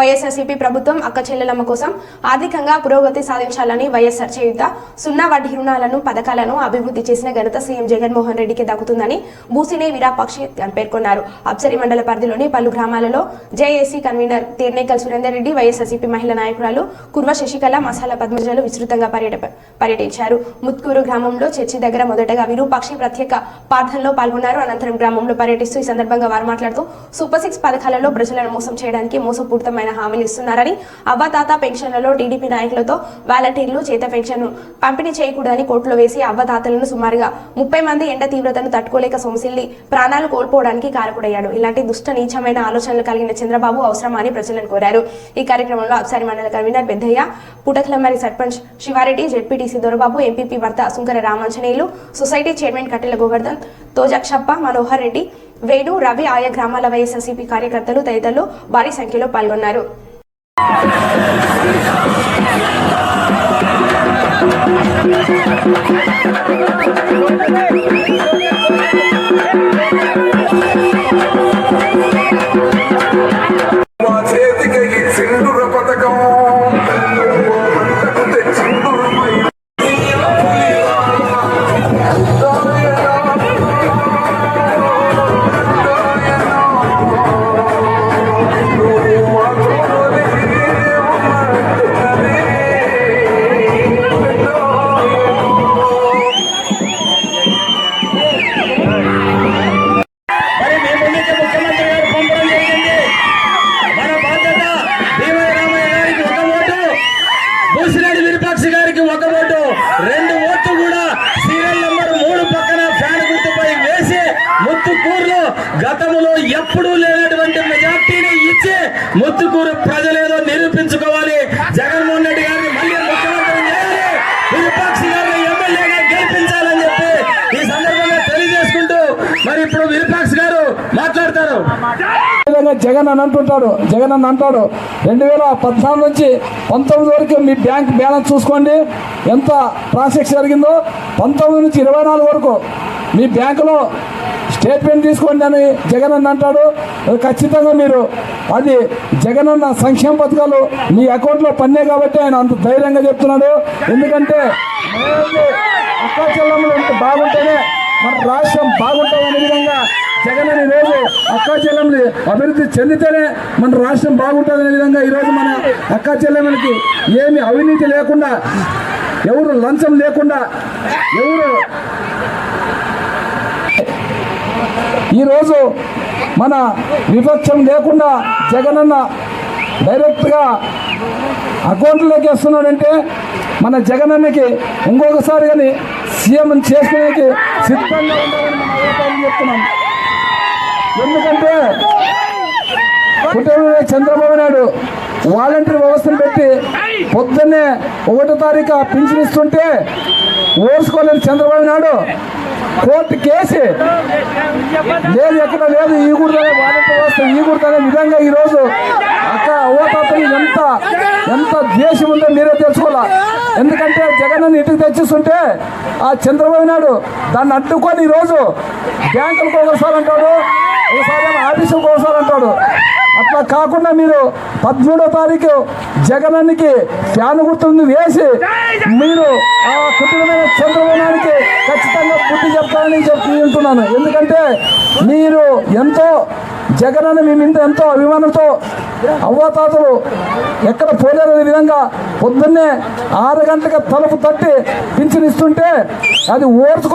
వైఎస్ఆర్సీపీ ప్రభుత్వం అక్క చెల్లెలమ్మ కోసం ఆర్థికంగా పురోగతి సాధించాలని వైఎస్ఆర్ చేయుత సున్నా వడ్డీ రుణాలను పథకాలను అభివృద్ధి చేసిన ఘనత సీఎం జగన్మోహన్ రెడ్డికి దక్కుతుందని బూసినే వీరాపక్షి పేర్కొన్నారు. అప్సరి మండల పరిధిలోని పలు గ్రామాలలో JAC convener Tirnekal Surender Reddy YSRCP మహిళా నాయకురాలు కుర్వ శశికళ మసాలా పద్మజలు విస్తృతంగా పర్యట పర్యటించారు. ముత్కూరు గ్రామంలో చర్చి దగ్గర మొదటగా విరూపాక్షి ప్రత్యేక ప్రార్థనలో పాల్గొన్నారు. అనంతరం గ్రామంలో పర్యటిస్తూ ఈ సందర్భంగా వారు మాట్లాడుతూ సూపర్ సిక్స్ పథకాలలో ప్రజలను మోసం చేయడానికి మోసపూరితమైన హామీలు ఇస్తున్నారని అవ్వతాత పెన్షన్లలో టీడీపీ నాయకులతో వాలంటీర్లు చేత పెన్షన్ పంపిణీ చేయకూడదని కోర్టులో వేసి అవ్వతాతలను సుమారుగా ముప్పై మంది ఎండ తీవ్రతను తట్టుకోలేక సొమసిల్లి ప్రాణాలు కోల్పోవడానికి కారకుడయ్యాడు. ఇలాంటి దుష్ట నీచమైన ఆలోచనలు కలిగిన చంద్రబాబు అవసరమా అని ప్రజలను కోరారు. ఈ కార్యక్రమంలో అప్సారి మండల convener Peddaiah Putakalamari sarpanch Sivareddy ZPTC Dorababu MPP భర్త సుంకర రామాంజనేయులు సొసైటీ చైర్మన్ కట్టెల గోవర్ధన్ తోజక్షప్ప మనోహర్ రెడ్డి వేణు రవి ఆయా గ్రామాల వైఎస్ఆర్సీపీ కార్యకర్తలు తదితరులు భారీ సంఖ్యలో పాల్గొన్నారు. మా గతంలో ఎప్పుడూ లేనటువంటి మెజార్టీని ఇచ్చి ముత్తుకూరు ప్రజలేదో నిరూపించుకోవాలి. జగన్మోహన్ రెడ్డి గారిని మళ్ళీ ముఖ్యమంత్రి చేయాలి. గారిని ఎమ్మెల్యేగా గెలిపించాలని చెప్పి ఈ సందర్భంగా తెలియజేసుకుంటూ మరి ఇప్పుడు విరూపాక్ష గారు మాట్లాడతారు. జగన్ అని అంటుంటాడు జగన్ అని అంటాడు. రెండు వేల పద్నాలుగు నుంచి పంతొమ్మిది వరకు మీ బ్యాంక్ బ్యాలెన్స్ చూసుకోండి. ఎంత ట్రాన్సాక్షన్ జరిగిందో పంతొమ్మిది నుంచి ఇరవై నాలుగు వరకు మీ బ్యాంకులో స్టేట్మెంట్ తీసుకోండి అని జగన్ అన్న అంటాడు ఖచ్చితంగా మీరు అది జగన్ అన్న సంక్షేమ పథకాలు మీ అకౌంట్లో పన్నే కాబట్టి ఆయన అంత ధైర్యంగా చెప్తున్నాడు. ఎందుకంటే మనల్ని చెల్లెమ్మలు బాగుంటేనే మన రాష్ట్రం బాగుంటుందనే విధంగా జగన్ అనే రోజు అక్కా చెల్లెమ్మని అభివృద్ధి చెందితేనే మన రాష్ట్రం బాగుంటుందనే విధంగా ఈరోజు మన అక్కా చెల్లెమ్మలకి ఏమి అవినీతి లేకుండా ఎవరు లంచం లేకుండా ఎవరు ఈరోజు మన విపక్షం లేకుండా జగనన్న డైరెక్ట్గా అకౌంట్లోకి వేస్తున్నాడంటే మన జగనన్నకి ఇంకొకసారి కానీ సీఎం చేసుకునేకి సిద్ధంగా ఉండాలని చెప్తున్నాం ఎందుకంటే కుటుంబ చంద్రబాబు నాయుడు. వాలంటీర్ వ్యవస్థను పెట్టి పొద్దున్నే ఒకటో తారీఖు పింఛన్ ఇస్తుంటే ఓర్చుకోలేని చంద్రబాబు నాయుడు కోర్టు కేసి లేదు ఎక్కడ లేదు ఈ గుడితోనే వాలంటీర్ వ్యవస్థ ఈ గుడితోనే విధంగా ఈరోజు అక్క ఓటాతని ఎంత ఎంత ద్వేషం ఉందో మీరే తెలుసుకోవాలా? ఎందుకంటే జగన్ ఇటు తెచ్చిస్తుంటే ఆ చంద్రబాబు నాయుడు దాన్ని అడ్డుకొని ఈరోజు బ్యాంకులకు ఒకసారి అంటాడు ఒకసారి ఆఫీసులకు ఒకసారి అంటాడు కాకుండా మీరు పదమూడో తారీఖు జగనానికి ఫ్యాన్ గుర్తుంది వేసి మీరు ఆ కుటుంబమైన చంద్రబాబు ఖచ్చితంగా బుద్ధి చెప్తానని చెప్తున్నాను వింటున్నాను ఎందుకంటే మీరు ఎంతో జగన్ మీ మీద ఎంతో అభిమానంతో అవ్వాతాతలు ఎక్కడ పోలేరనే విధంగా పొద్దున్నే ఆరు గంటలకు తలుపు తట్టి పింఛనిస్తుంటే అది ఓర్చుకు